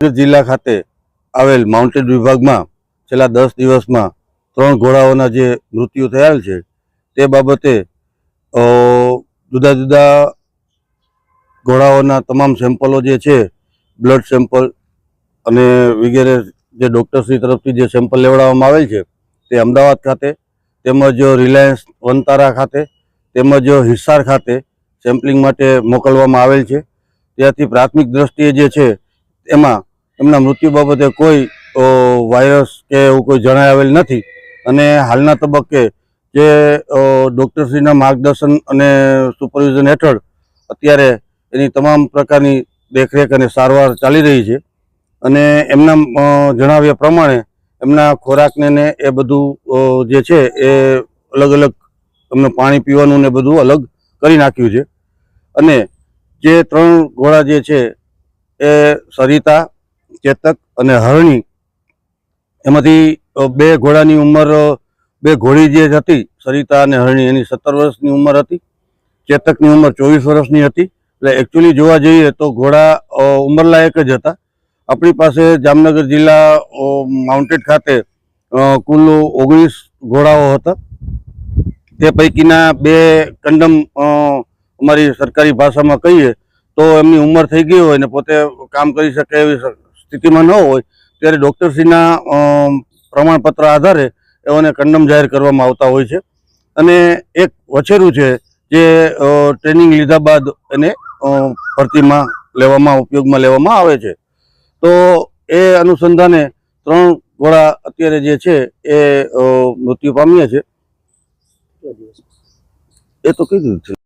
જિલ્લા ખાતે આવેલ માઉન્ટેન વિભાગમાં છેલ્લા દસ દિવસમાં ત્રણ ઘોડાઓના જે મૃત્યુ થયેલ છે, તે બાબતે જુદા જુદા ઘોડાઓના તમામ સેમ્પલો જે છે બ્લડ સેમ્પલ અને વગેરે જે ડૉક્ટર્સની તરફથી જે સેમ્પલ લેવડાવવામાં આવેલ છે, તે અમદાવાદ ખાતે, તેમજ રિલાયન્સ વનતારા ખાતે, તેમજ હિસાર ખાતે સેમ્પલિંગ માટે મોકલવામાં આવેલ છે. ત્યાંથી પ્રાથમિક દ્રષ્ટિએ જે છે એમાં એમના મૃત્યુ બાબતે કોઈ વાયરસ કે એવું કોઈ જણાય આવેલ નથી. અને હાલના તબક્કે જે ડૉક્ટરશ્રીના માર્ગદર્શન અને સુપરવિઝન હેઠળ અત્યારે એની તમામ પ્રકારની દેખરેખ અને સારવાર ચાલી રહી છે. અને એમના જણાવ્યા પ્રમાણે એમના ખોરાકને ને એ બધું જે છે એ અલગ અલગ એમને પાણી પીવાનું ને બધું અલગ કરી નાખ્યું છે. અને જે ત્રણ ઘોડા જે છે એ સરિતા ચેતક અને હરણી, એમાંથી બે ઘોડાની ઉંમર બે ઘોડી જે હતી, સરિતા અને હરણી, એની સત્તર વર્ષની ઉંમર હતી, ચેતકની ઉંમર ચોવીસ વર્ષની હતી, એટલે એકચ્યુઅલી જોવા જઈએ તો ઘોડા ઉંમરલાયક જ હતા. આપણી પાસે જામનગર જિલ્લા માઉન્ટેડ ખાતે કુલ ઓગણીસ ઘોડાઓ હતા. તે પૈકીના બે કંડમ અમારી સરકારી ભાષામાં કહીએ, તો એમની ઉંમર થઈ ગઈ હોય ને પોતે કામ કરી શકે એવી સ્થિતિમાં ન હોય, ત્યારે ડૉક્ટરશ્રીના પ્રમાણપત્ર આધારે એઓને કંડમ જાહેર કરવામાં આવતા હોય છે. અને એક વછેરું છે જે ટ્રેનિંગ લીધા બાદ એને ભરતીમાં લેવામાં, ઉપયોગમાં લેવામાં આવે છે. તો એ અનુસંધાને ત્રણ ઘોડા અત્યારે જે છે એ મૃત્યુ પામ્યા છે. એ તો કઈ દીધું છે.